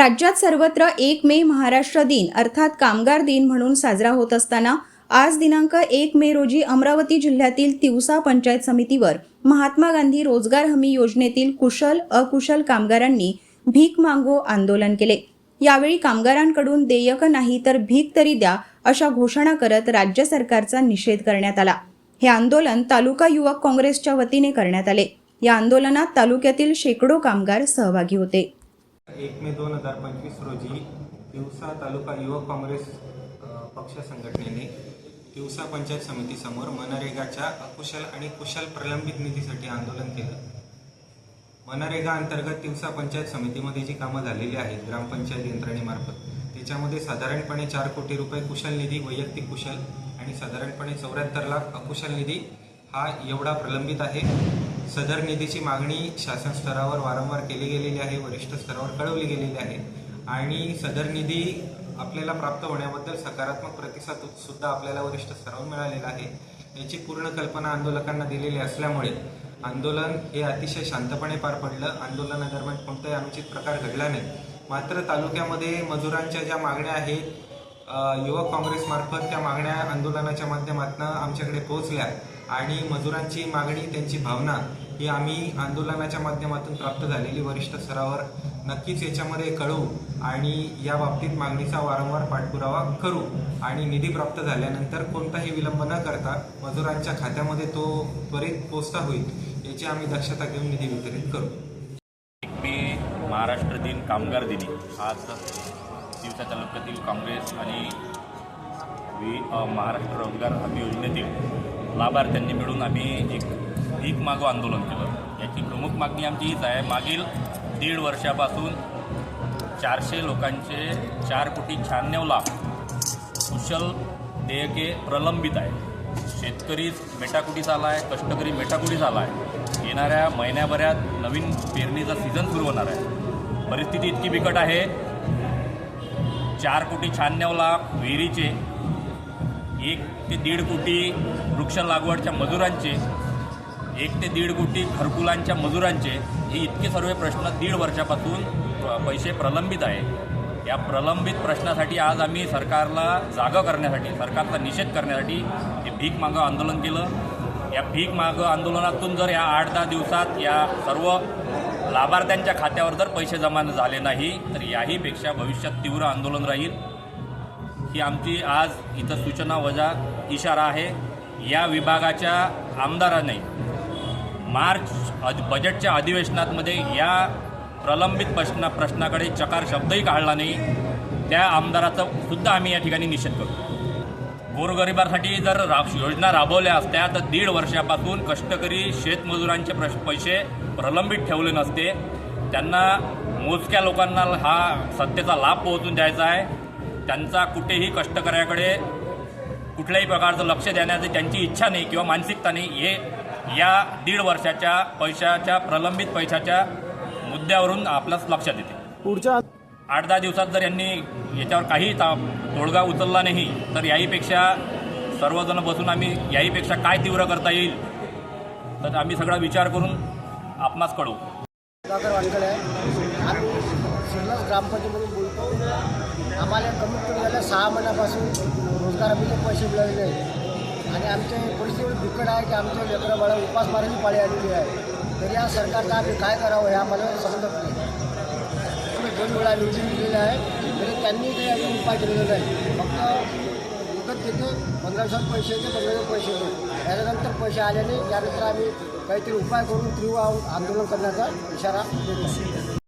राज्यात सर्वत्र एक मे महाराष्ट्र दिन अर्थात कामगार दिन म्हणून साजरा होत असताना आज दिनांक एक मे रोजी अमरावती जिल्ह्यातील तिवसा पंचायत समितीवर महात्मा गांधी रोजगार हमी योजनेतील कुशल अकुशल कामगारांनी भीक मागो आंदोलन केले. यावेळी कामगारांकडून देयक नाही तर भीक तरी द्या अशा घोषणा करत राज्य सरकारचा निषेध करण्यात आला. हे आंदोलन तालुका युवक काँग्रेसच्या वतीने करण्यात आले. या आंदोलनात तालुक्यातील शेकडो कामगार सहभागी होते. एक मे दोन हजार पंचवीस रोजी तिवसा तालुका युवक काँग्रेस पक्ष संघटनेने दिवसा पंचायत समितीसमोर मनरेगाच्या अकुशल आणि कुशल प्रलंबित निधीसाठी आंदोलन केलं. मनरेगा अंतर्गत दिवसा पंचायत समितीमध्ये जी कामं झालेली आहेत ग्रामपंचायत यंत्रणेमार्फत त्याच्यामध्ये साधारणपणे चार कोटी रुपये कुशल निधी वैयक्तिक कुशल आणि साधारणपणे चौऱ्याहत्तर लाख अकुशल निधी हा एवढा प्रलंबित आहे. सदर निधीची मागणी शासन स्तरावर वारंवार केली गेलेली आहे वरिष्ठ स्तरावर कळवली गेलेली आहे. आणि सदर निधी आपल्याला प्राप्त होण्याबद्दल सकारात्मक प्रतिसाद सुद्धा आपल्याला वरिष्ठ स्तरावर मिळालेला आहे. याची पूर्ण कल्पना आंदोलकांना दिलेली असल्यामुळे आंदोलन हे अतिशय शांतपणे पार पडलं. आंदोलनादरम्यान कोणताही अनुचित प्रकार घडला नाही. मात्र तालुक्यामध्ये मजुरांच्या ज्या मागण्या आहेत युवक काँग्रेसमार्फत त्या मागण्या आंदोलनाच्या माध्यमातून आमच्याकडे पोहोचल्या. आणि मजुरांची मागणी त्यांची भावना ही आम्ही आंदोलनाच्या माध्यमातून प्राप्त झालेली वरिष्ठ स्तरावर नक्कीच याच्यामध्ये कळवू आणि या बाबतीत मागणीचा वारंवार पाठपुरावा करू. आणि निधी प्राप्त झाल्यानंतर कोणताही विलंब न करता मजुरांच्या खात्यामध्ये तो त्वरित पोचता होईल याची आम्ही दक्षता घेऊन निधी वितरित करू. एक महाराष्ट्र दिन कामगार दिनी. आज दिवसा तालुक्यातील काँग्रेस आणि महाराष्ट्र रोजगार हमी योजनेतील लाभार्थ्यांनी मिळून आम्ही एक भीक मागो आंदोलन केलं. याची प्रमुख मागणी आमची हीच आहे. मागील दीड वर्षापासून चारशे लोकांचे चार कोटी शहाण्णव लाख कुशल देयके प्रलंबित आहे. शेतकरी मेटाकुटीस आला आहे कष्टकरी मेटाकुटीस आला आहे येणाऱ्या महिन्याभरात नवीन पेरणीचा सीझन सुरू होणार आहे. परिस्थिती इतकी बिकट आहे. चार कोटी शहाण्णव लाख विहिरीचे एक ते दीड कोटी वृक्ष लागवडच्या मजुरांचे एक ते दीड कोटी घरकुलांच्या मजुरांचे हे इतके सर्व प्रश्न दीड वर्षापासून प- पैसे प्रलंबित आहे. या प्रलंबित प्रश्नासाठी आज आम्ही सरकारला जागं करण्यासाठी सरकारचा निषेध करण्यासाठी हे भीक मागं आंदोलन केलं. या भीक मागं आंदोलनातून जर या आठ दहा दिवसात या सर्व लाभार्थ्यांच्या खात्यावर जर पैसे जमा झाले नाही तर याहीपेक्षा भविष्यात तीव्र आंदोलन राहील. ही आमची आज इथं सूचना वजा इशारा आहे. या विभागाच्या आमदाराने मार्च बजेटच्या अधिवेशनामध्ये या प्रलंबित प्रश्न प्रश्नाकडे चकार शब्दही काढला नाही. त्या आमदाराचा सुद्धा आम्ही या ठिकाणी निषेध करतो. गोरगरिबांसाठी जर रा योजना राबवल्या असत्या तर दीड वर्षापासून कष्टकरी शेतमजुरांचे प्रश पैसे प्रलंबित ठेवले नसते. त्यांना मोजक्या लोकांना हा सत्तेचा लाभ पोहोचून द्यायचा आहे. त्यांचा कुठेही कष्टकऱ्याकडे कुठल्याही प्रकारचं लक्ष देण्याची त्यांची इच्छा नाही किंवा मानसिकता नाही. हे या दीड वर्षाच्या पैशाच्या प्रलंबित पैशाच्या मुद्द्यावरून आपल्याच लक्षात येते पुढच्या आठ दहा दिवसात जर यांनी याच्यावर काही ता तोडगा उचलला नाही तर याहीपेक्षा सर्वजण बसून आम्ही याहीपेक्षा काय तीव्र करता येईल? तर आम्ही सगळा विचार करून आपणास कळू सुधाकर वानकडे आहे. आम्ही शिरलस ग्रामपंचायतमधून बोलतो आम्हाला कमीत कमी झाल्या सहा महिन्यापासून रोजगार हमीचे पैसे मिळालेले आहेत. आणि आमचे परिस्थिती बिकट आहे की आमचे लेकरं बाळा उपासमाराची पाळी आलेली आहे. तर या सरकारचा आम्ही काय करावं हे आम्हाला समजत नाही. आम्ही दोन वेळा निवडून दिलेलं आहे तरी त्यांनी काही अजून उपाय केलेला नाही फक्त विकत घेते पंधराशे पैसे येते पंधराशे पैसे येते. पैसे आल्याने यानंतर त्यानंतर आम्ही काहीतरी उपाय करून तीव्र आंदोलन करण्याचा इशारा देतो